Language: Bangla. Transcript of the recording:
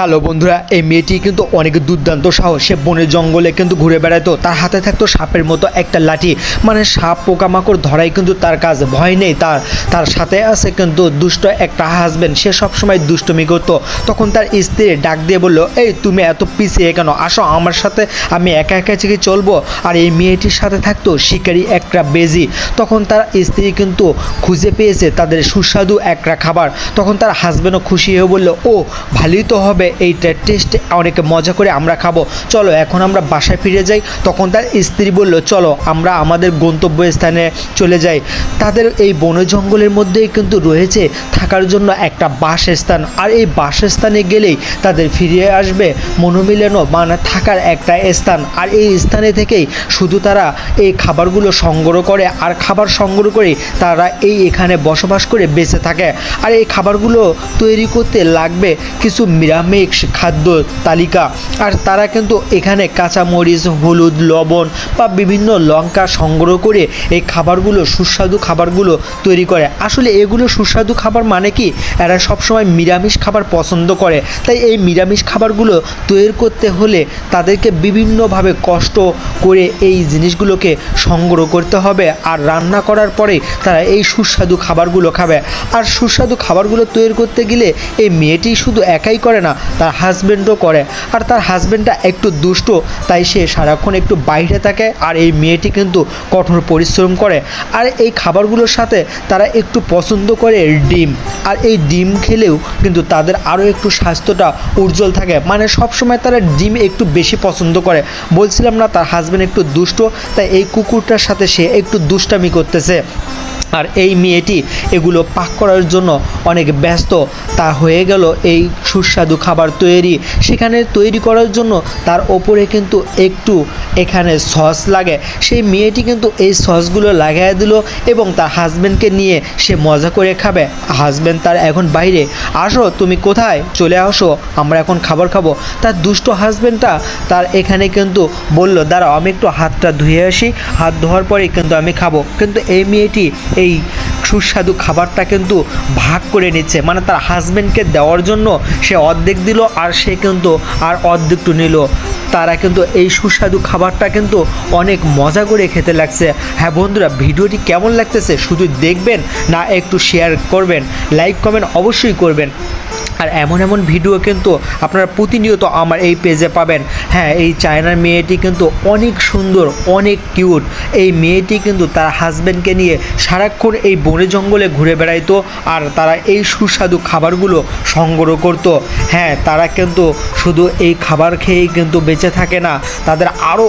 হ্যালো বন্ধুরা, এই মেয়েটি কিন্তু অনেক দুর্দান্ত সাহস। সে বনের জঙ্গলে কিন্তু ঘুরে বেড়াতো তার হাতে থাকতো সাপের মতো একটা লাঠি। মানে সাপ পোকামাকড় ধরাই কিন্তু তার কাজ। ভয় নেই তার। তার সাথে আছে কিন্তু দুষ্ট একটা হাজবেন্ড সে সবসময় দুষ্টমি করতো। তখন তার স্ত্রী ডাক দিয়ে বলল, এই, তুমি এত পিছিয়ে কেন? আসো আমার সাথে। আমি একা একা থেকে চলবো। আর এই মেয়েটির সাথে থাকতো শিকারি একটা বেজি। তখন তার স্ত্রী কিন্তু খুঁজে পেয়েছে তাদের সুস্বাদু একটা খাবার। তখন তার হাজবেন্ডও খুশি হয়ে বলল, ও, ভালোই তো হবে। এইটা টেস্ট অনেক মজা করে আমরা খাব। চলো, এখন আমরা বাসায় ফিরে যাই। তখন তার স্ত্রী বলল, চলো, আমরা আমাদের গন্তব্যস্থানে চলে যাই। তাদের এই বন জঙ্গলের মধ্যেই কিন্তু রয়েছে থাকার জন্য একটা বাসস্থান। আর এই বাসস্থানে গেলেই তাদের ফিরে আসবে মনোমিলনও মানে থাকার একটা স্থান। আর এই স্থানে থেকেই শুধু তারা এই খাবারগুলো সংগ্রহ করে আর খাবার সংগ্রহ করে তারা এই এখানে বসবাস করে বেঁচে থাকে। আর এই খাবারগুলো তৈরি করতে লাগবে কিছু নিরামিষ খাদ্য তালিকা। আর তারা কিন্তু এখানে কাঁচামরিচ, হলুদ, লবণ বা বিভিন্ন লঙ্কা সংগ্রহ করে এই খাবারগুলো, সুস্বাদু খাবারগুলো তৈরি করে। আসলে এগুলো সুস্বাদু খাবার মানে কি? এরা সবসময় নিরামিষ খাবার পছন্দ করে। তাই এই নিরামিষ খাবারগুলো তৈরি করতে হলে তাদেরকে বিভিন্নভাবে কষ্ট করে এই জিনিসগুলোকে সংগ্রহ করতে হবে। আর রান্না করার পরে তারা এই সুস্বাদু খাবারগুলো খাবে। আর সুস্বাদু খাবারগুলো তৈরি করতে গেলে এই মেয়েটি শুধু একাই করে না তার হাজব্যান্ডও করে। আর তার হাজব্যান্ডটা একটু দুষ্ট, তাই সে সারাক্ষণ একটু বাইরে থাকে আর এই মেয়েটি কিন্তু কঠোর পরিশ্রম করে। আর এই খাবারগুলোর সাথে তারা একটু পছন্দ করে ডিম। আর এই ডিম খেলেও কিন্তু তাদের আরও একটু স্বাস্থ্যটা উজ্জ্বল থাকে। মানে সবসময় তারা ডিম একটু বেশি পছন্দ করে। বলছিলাম না তার হাজব্যান্ড একটু দুষ্ট, তাই এই কুকুরটার সাথে সে একটু দুষ্টামি করতেছে। আর এই মেয়েটি এগুলো পাক করার জন্য অনেক ব্যস্ত। তা হয়ে গেল এই সুস্বাদু খাবার তৈরি। সেখানে তৈরি করার জন্য তার ওপরে কিন্তু একটু এখানে সস লাগে। সেই মেয়েটি কিন্তু এই সসগুলো লাগাই দিল এবং তার হাজব্যান্ডকে নিয়ে সে মজা করে খাবে। হাজব্যান্ড তার এখন বাইরে, আসো, তুমি কোথায়? চলে আসো, আমরা এখন খাবার খাব। তার দুষ্ট হাজব্যান্ডটা তার এখানে কিন্তু বলল, দাঁড়াও, আমি একটু হাতটা ধুয়ে আসি। হাত ধোয়ার পরে কিন্তু আমি খাব। কিন্তু এই মেয়েটি এই সুস্বাদু খাবারটা কিন্তু ভাগ করে নিচ্ছে। মানে তার হাজব্যান্ডকে দেওয়ার জন্য সে অর্ধেক দিল আর সে কিন্তু আর অর্ধেকটু নিল। তারা কিন্তু এই সুস্বাদু খাবারটা কিন্তু অনেক মজা করে খেতে লাগছে। হ্যাঁ বন্ধুরা, ভিডিওটি কেমন লাগতেছে শুধু দেখবেন না একটু শেয়ার করবেন। লাইক কমেন্ট অবশ্যই করবেন। আর এমন এমন ভিডিও কিন্তু আপনারা প্রতিনিয়ত আমার এই পেজে পাবেন। হ্যাঁ এই চায়নার মেয়েটি কিন্তু অনেক সুন্দর, অনেক কিউট এই মেয়েটি কিন্তু তার হাজব্যান্ডকে নিয়ে সারাক্ষণ এই বনে জঙ্গলে ঘুরে বেড়াইতো আর তারা এই সুস্বাদু খাবারগুলো সংগ্রহ করতো। হ্যাঁ তারা কিন্তু শুধু এই খাবার খেয়েই কিন্তু বেঁচে থাকে না, তাদের আরও